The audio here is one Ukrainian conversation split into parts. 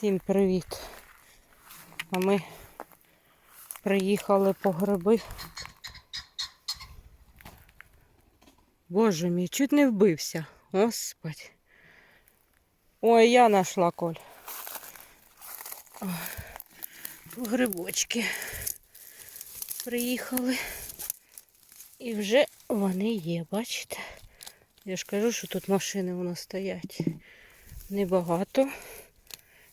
Всім привіт. А ми приїхали по гриби. Боже мій, чуть не вбився. Господь. Ой, я нашла коль. Грибочки. Приїхали. І вже вони є, бачите? Я ж кажу, що тут машини у нас стоять. Небагато.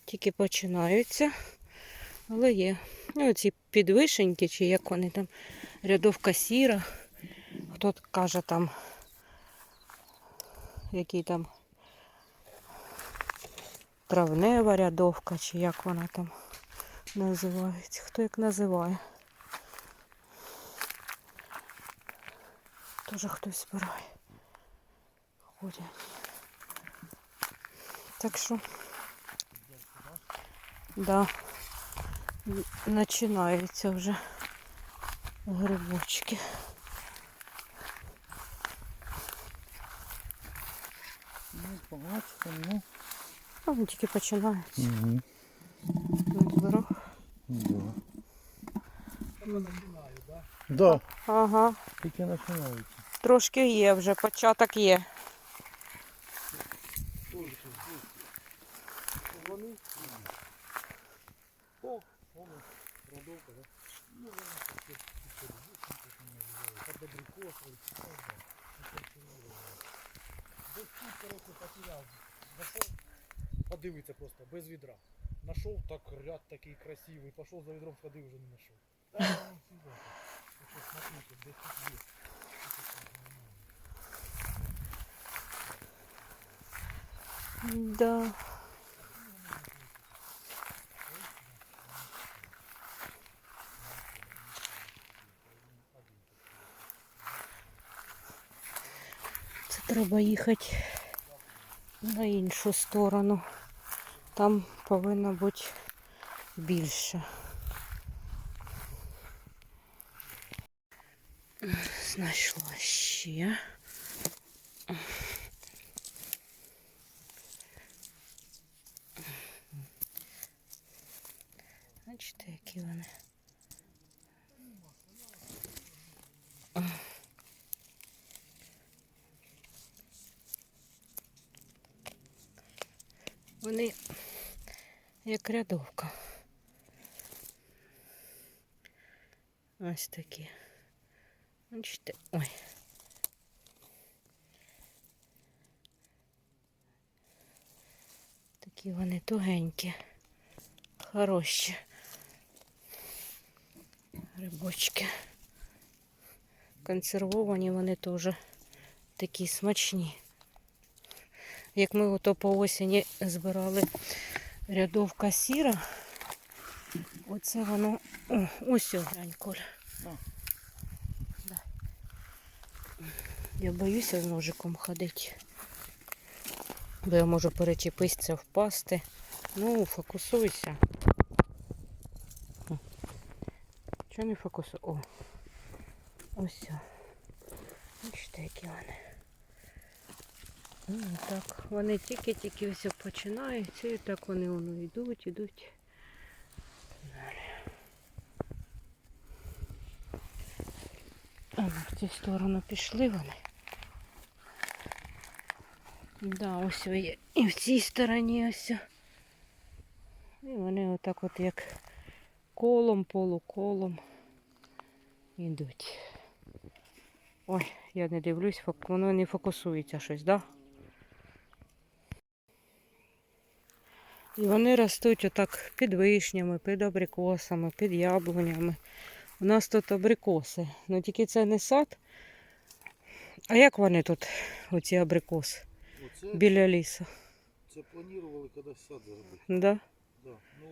Тільки починаються. Але є. Ну, оці підвишеньки, чи як вони там, рядовка сіра. Хто каже там, який там травнева рядовка, чи як вона там називається. Хто як називає. Тоже хтось збирає. Ходять. Так що, да, починаються вже грибочки. Ну, побачите, ну. А вони тільки починаються. Угу. Ну, зберу. Да. Да, Ага, тільки починають. трошки є вже, початок є. О, воно, родовка, да? Ну, воно таке, под абрикосом, Десь тут, коротше, потеряв. Зашов, подивиться просто, без відра. Нашов так ряд такий красивий, пішов за відром сходив, вже не знайшов. Та, ну, всегда так. Так що смотрите, десь тут є. Да. Це треба їхати на іншу сторону. Там повинно бути більше. Знайшла ще. Бачите, які вони. Вони як рядовка. Ось такі. Бачите, ой. Такі вони тугенькі, хороші. Грибочки. Консервовані вони теж такі смачні. Як ми ото по осені збирали рядовка сіра, оце воно. О, ось о, глянь, Коля. Да. Я боюся з ножиком ходити. Бо я можу перечепитися, впасти. Ну, фокусуйся. Чого не фокусу? О. Ось. Бачите, які вони. Ну, так, вони тільки-тільки все починаються і так вони воно йдуть, йдуть. Ну, в цю сторону пішли вони. Да, ось є. І в цій стороні ось. І вони отак от як колом, полуколом йдуть. Ой, я не дивлюсь, воно не фокусується щось, да? І вони ростуть отак під вишнями, під абрикосами, під яблунями. У нас тут абрикоси. Ну тільки це не сад. А як вони тут, оці абрикоси, Оце, біля лісу? це планували коли сад зробити. Да? Да. Ну,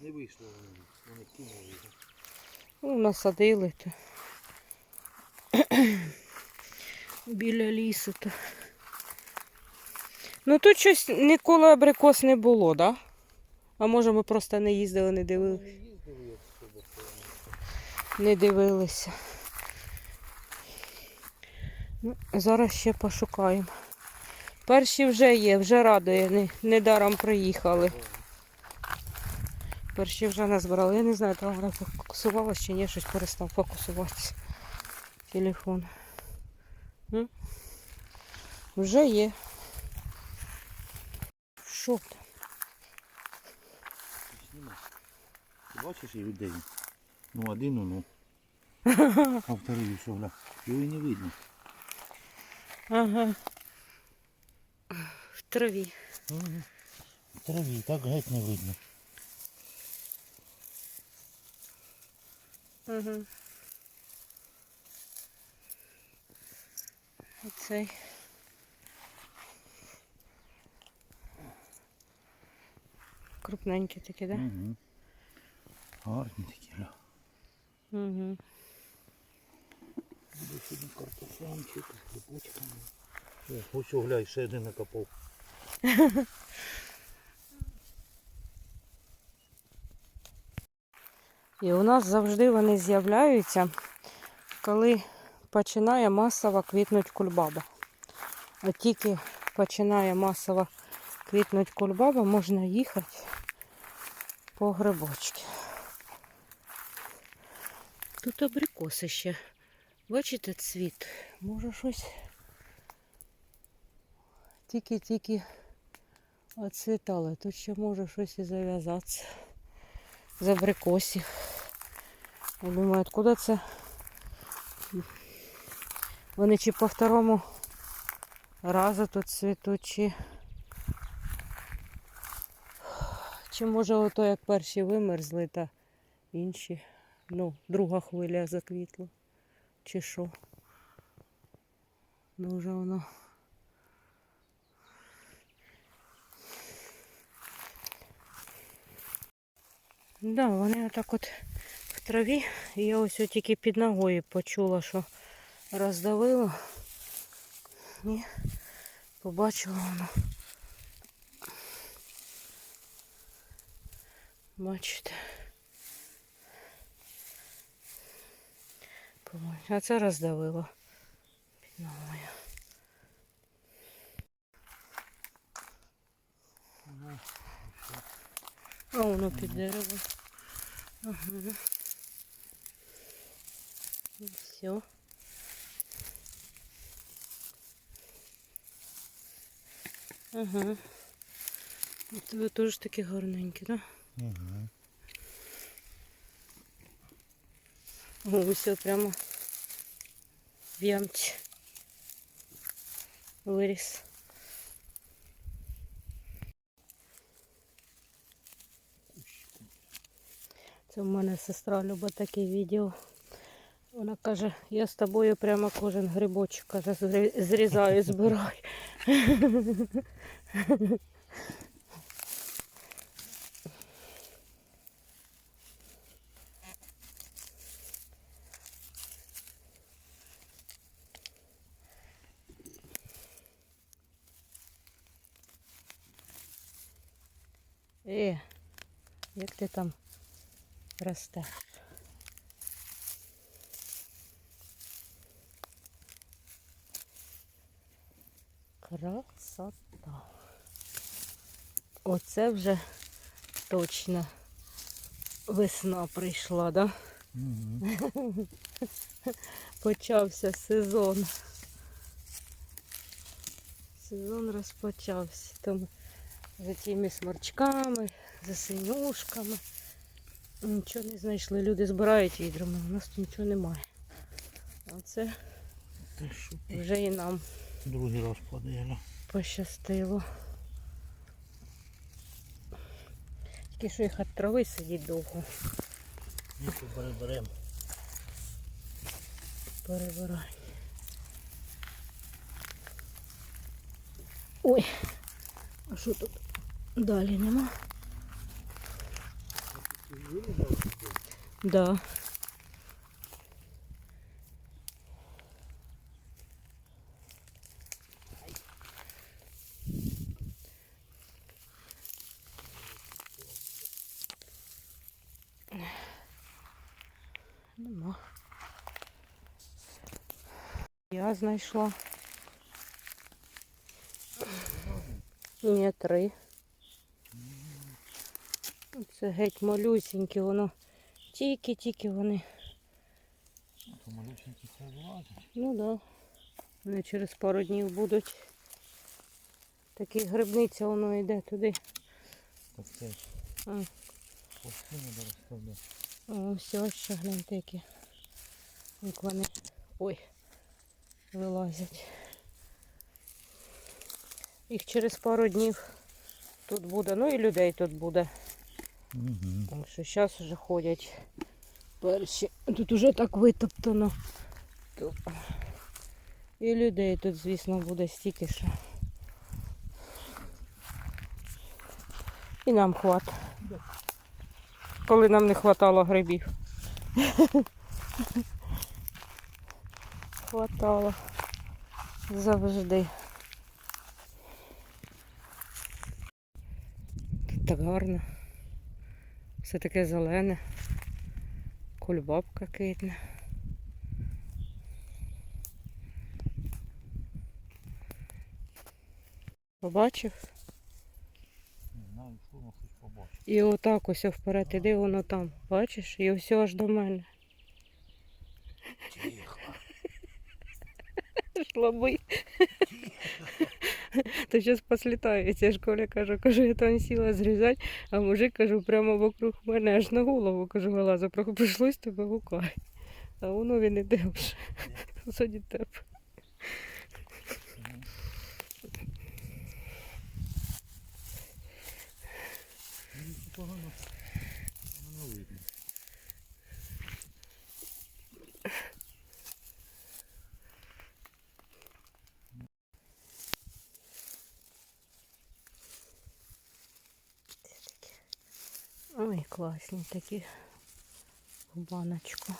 не вийшло воно. Вони кинули його. Ну, насадили то. Біля лісу то. Ну тут щось ніколи абрикос не було, да? А може ми просто не їздили, не дивилися. не вони. Не дивилися. Ну, зараз ще пошукаємо. Перші вже є, вже радує, не, недаром приїхали. Перші вже назбирали. Я не знаю, там вона фокусувалась чи ні, щось перестав фокусуватися. Телефон. М? Вже є. Що там? Ти бачиш і людей? Ну один, ну. А второй що, гля. Його і не видно. Ага. В траві. В траві, так геть не видно. Ага. Оцей. Крупненький такий, так? Да? Угу. Гарні такі, гля. Угу. Сьогодні картофанчик, грибочками. О, ось о, глянь, ще один накопав. І у нас завжди вони з'являються, коли починає масово квітнути кульбаба. От тільки починає масово квітнути кульбаба, можна їхати по грибочки. Тут абрикоси ще. Бачите цвіт? Може щось тільки-тільки оцвітало. Тут ще може щось і зав'язатися з абрикосів. Я думаю, откуда це? Вони чи по второму разу тут цвітуть, чи... Чи може ото як перші вимерзли та інші. Ну, друга хвиля заквітла. Чи що? Ну вже воно. Да, вони отак от в траві. І я ось тільки під ногою почула, що роздавило. І побачила воно. Бачите. А це роздавило під ногою. А воно під деревом. Ага. І все. Ага. У тебе теж такі гарненькі, так? Да? О, все прямо в ямці. Виріс. Це в мене сестра любить такі відео. Вона каже, я з тобою прямо кожен грибочок каже, зрізаю, збираю. Е, як ти там ростеш? Красота. Оце вже точно весна прийшла, да? Угу. Почався сезон. Сезон розпочався. Там за тими сморчками, за синюшками. Нічого не знайшли. Люди збирають відрами, у нас тут нічого немає. А це вже і нам Другий раз падає, пощастило. Тільки що їх від трави сидіть довго. Ми переберемо. Перебирай. Ой, а що тут далі нема? Да. Нема. Я знайшла. Ні, три. Це геть малюсінькі, воно тільки-тільки вони. То малюсенькі це вилазить. Ну так. Да. Вони через пару днів будуть. Такі грибниця воно йде туди. Так це А. постійно до розставляти. О, все, ще гляньте, які. Як вони. Ой, вилазять. Їх через пару днів тут буде. Ну і людей тут буде. Угу. Так що зараз вже ходять перші. Тут уже так витоптано. І людей тут, звісно, буде стільки що. І нам хват. Коли нам не хватало грибів. Хватало. Завжди. Тут так гарно. Все таке зелене. Кульбабка китне. Побачив? Не знаю, що воно хоч побачить. І отак ось вперед іди, воно там. Бачиш? І все аж до мене. Тихо. Жлоби. То зараз послітаються. Я ж Коля кажу, кажу, я там сіла зрізати, а мужик кажу, прямо вокруг мене аж на голову кажу, вилазу, прийшлось тебе гукати. А воно він іде вже. Ззаді тебе. Ну, погано. Воно видно. Ой, класні такі в баночку.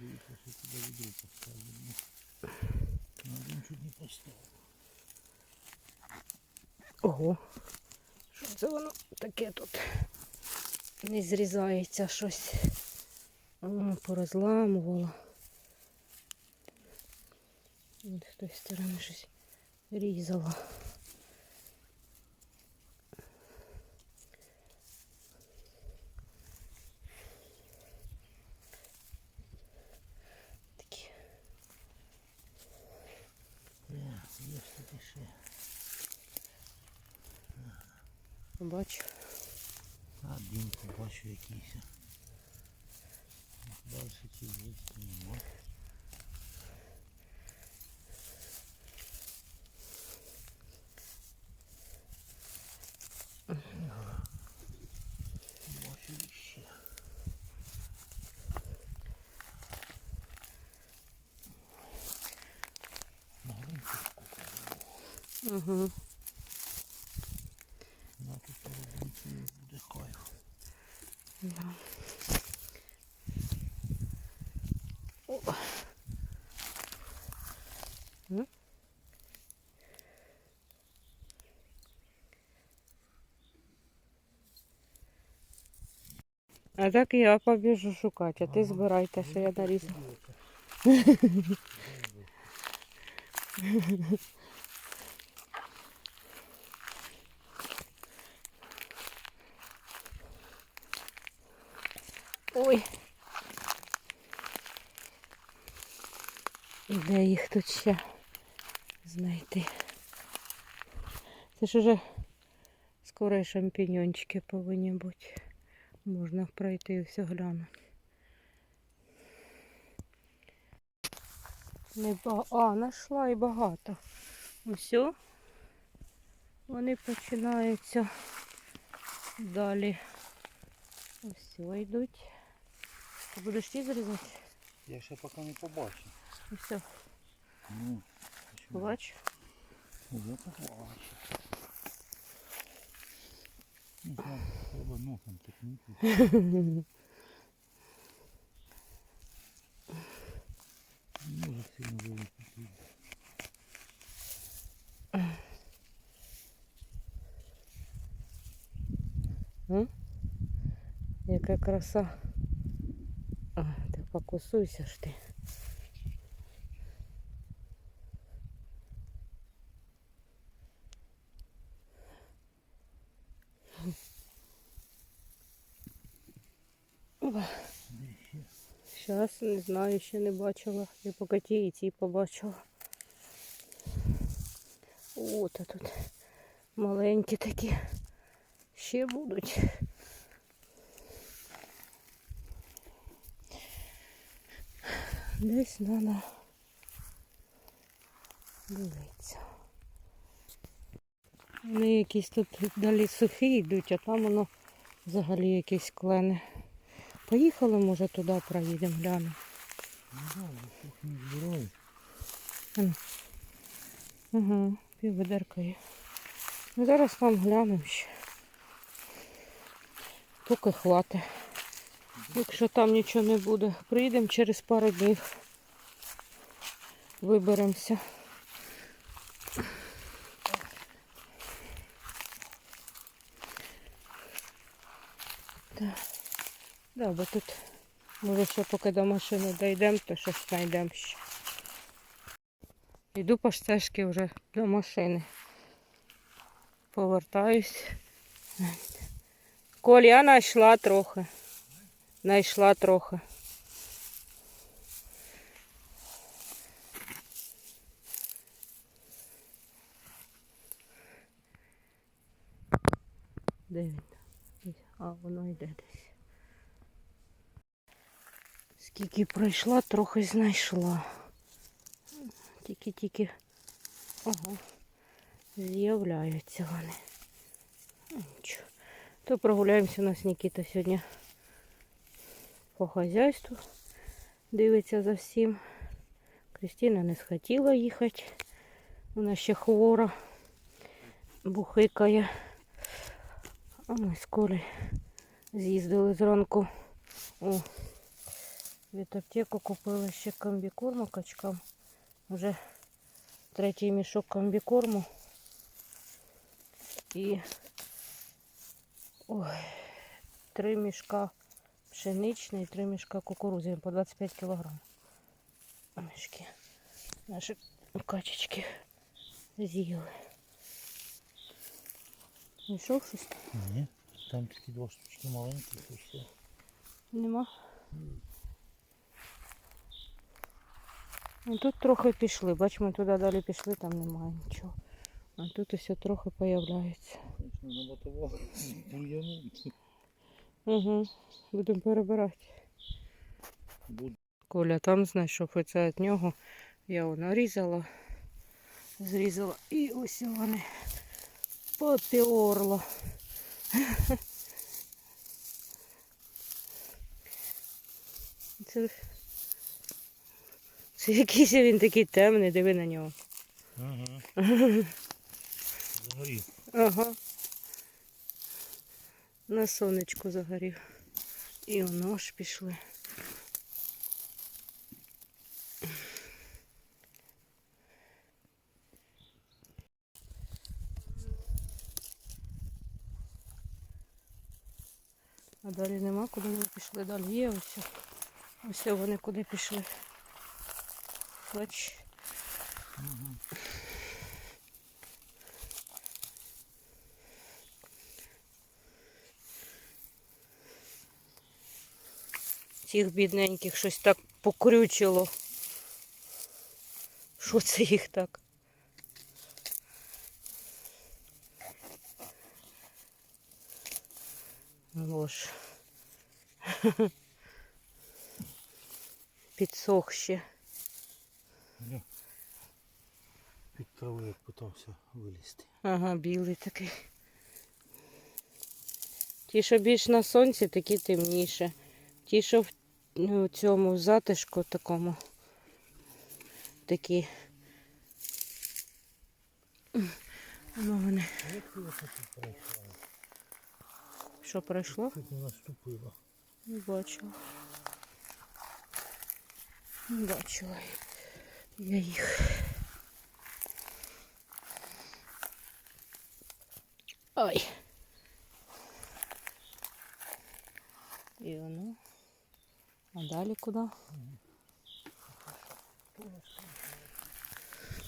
Дивіться, що туди відро поставлено. На один чуть не поставив. Ого. Що це воно таке тут? Не зрізається щось. О, порозламувало. З тої сторони щось різало. Такі. Є, Бачу. Один побачу якийсь. Далі чи є, чи Бачу ще. Маленький Угу. на тут робити буде кайф. Да. О. М? А так я побіжу шукати, а ти збирай те, що я нарізала. Ой. І де їх тут ще знайти? Це ж уже скоро шампіньончики повинні бути. Можна пройти і все глянути. Не ба... А, знайшла і багато. Усе. Вони починаються далі. Ось йдуть. Ти будеш ті зрізати? Я ще поки не побачив. Все, Ну, бач. Я побачив. Не знаю, носом тикнути. сильно великий. М? Яка краса. А, ти фокусуйся ж ти. Зараз не знаю, ще не бачила. Я поки ті і ті побачила. О, та тут маленькі такі. Ще будуть. Десь треба дивитися. Вони якісь тут далі сухі йдуть, а там воно взагалі якісь клени. Поїхали, може, туди проїдемо, глянемо. Ну півведерка є. Ну, зараз там глянемо ще. Поки хватить. Якщо там нічого не буде, приїдемо через пару днів. Виберемося. Так. Да, бо тут, може, ще поки до машини дійдемо, то щось знайдемо ще. Йду по стежці вже до машини. Повертаюсь. Коль, я знайшла трохи. Знайшла трохи. Де він? А, воно йде десь. Скільки пройшла, трохи знайшла. Тільки-тільки ага, з'являються вони. Ну, Нічого. То прогуляємося у нас Нікіта сьогодні по хазяйству. Дивиться за всім. Кристина не схотіла їхати. Вона ще хвора, бухикає. А ми Колею з'їздили зранку. О, від аптеку купили ще комбікорму качкам. Вже третій мішок комбікорму. І ой, три мішка пшеничний і три мішка кукурудзи по 25 кілограм. Мішки. Наші качечки з'їли. Знайшов щось? Ні, там такі два штучки маленькі. Нема. Ну, тут трохи пішли. Бач, ми туди далі пішли, там немає нічого. А тут усе трохи бур'яну. Угу. Будемо перебирати. Буду. Коля там знайшов і це від нього. Я його нарізала, зрізала і ось вони попіорло. Це, це якийсь він такий темний, диви на нього. Ага. Загорів. Ага. На сонечку загорів. І воно ж пішли. А далі нема, куди вони пішли. Далі є ось. Ось вони куди пішли. Бач. Цих бідненьких щось так покрючило. Що це їх так? Боже. Підсох ще. Я Під траву як питався вилізти. Ага, білий такий. Ті, що більш на сонці, такі темніше. Ті, що в ну, цьому затишку такому. Такі. Ну, вони. Що пройшло? Тут не наступила. Не бачила. Не бачила. Я їх. Ой. І воно. А далі куди?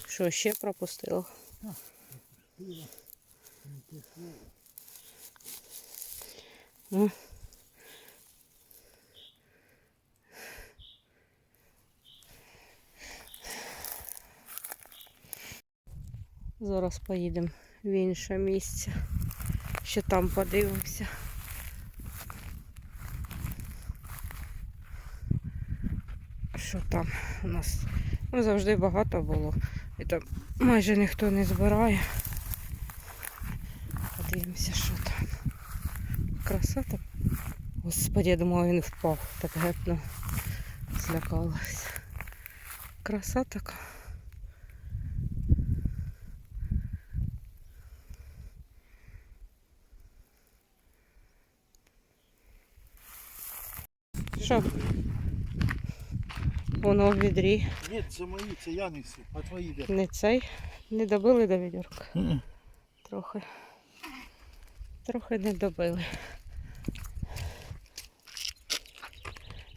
Що ще пропустила? Ну. Зараз поїдемо в інше місце. Ще там подивимося. Що там у нас? Ну, завжди багато було. І там майже ніхто не збирає. Подивимося, що там. Краса. Господи, я думала, він впав. Так гепно злякалась. Краса така. Що? Воно в відрі. Ні, це мої, це я несу, а твої де? Не цей. Не добили до відерка. Мгм. Трохи. Трохи не добили.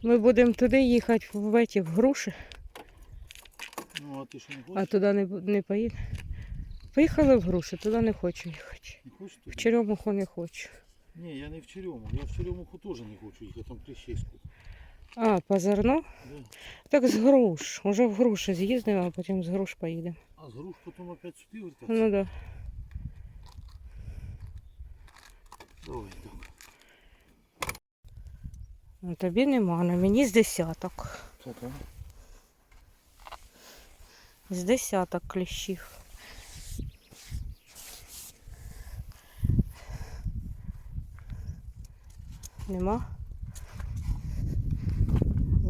Ми будемо туди їхати в Веті, в груші, Ну, а ти що не а туди не, не поїдемо. Поїхали в груші, туди не хочу їхати. Не хочеш В? Черемуху не хочу. Ні, я не в Черемуху. Я в Черемуху теж не хочу їхати, там кліщей скупи. А, по зерно? Да. Так з груш. Уже в груші з'їздимо, а потім з груш поїдемо. А з груш потім опять сюди вертатися? Ну так. Да. Давай, так. Ну, тобі нема, на мені з десяток. Так. З десяток кліщів. Нема?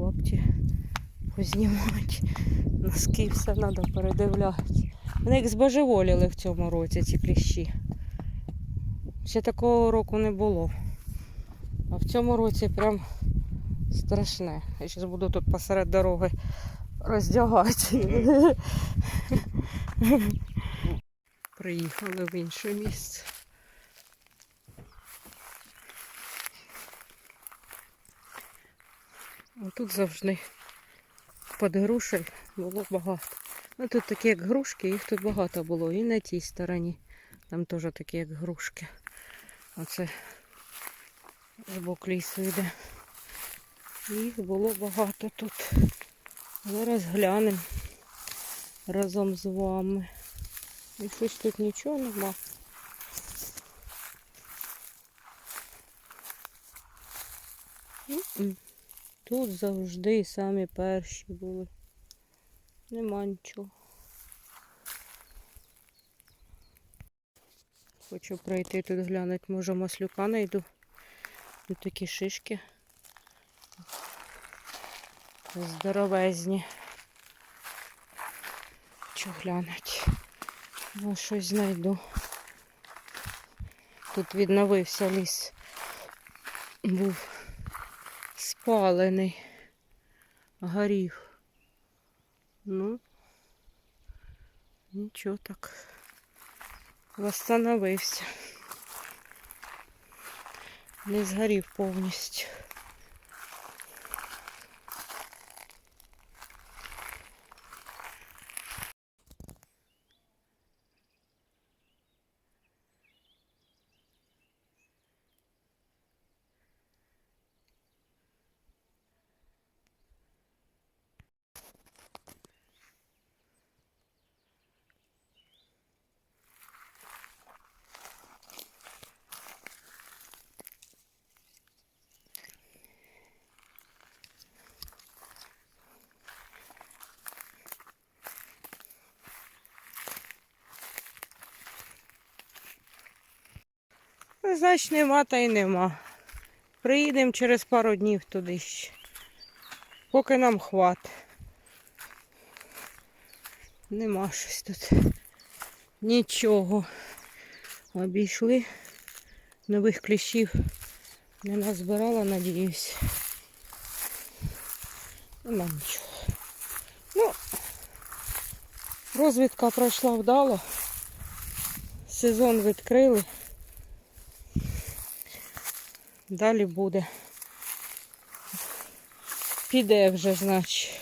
Лапті познімати. Носки все треба передивляти. Вони як збожеволіли в цьому році ці кліщі. Ще такого року не було. А в цьому році прям страшне. Я зараз буду тут посеред дороги роздягати. Приїхали в інше місце. Тут завжди під грушею було багато. Ну тут такі як грушки, їх тут багато було. І на тій стороні. Там теж такі як грушки. Оце з боку лісу йде. Їх було багато тут. Зараз глянемо разом з вами. І щось тут нічого нема. М-м. Тут завжди самі перші були. Нема нічого. Хочу пройти тут глянути, може маслюка знайду. Тут такі шишки. Здоровезні. Хочу глянути. Ну, щось знайду. Тут відновився ліс. Був спалений. Горів. Ну, нічого так. Восстановився. Не згорів повністю. Значить, нема та й нема. Приїдемо через пару днів туди ще. Поки нам хват. Нема щось тут. Нічого. Обійшли. Нових кліщів не назбирала, надіюсь. Нема нічого. Ну, Розвідка пройшла вдало. Сезон відкрили. Далі буде. Піде вже, значить.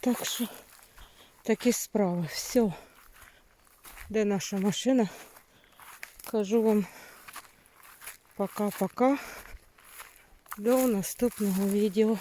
Так що такі справи. Все. Де наша машина? Кажу вам пока-пока. До наступного відео.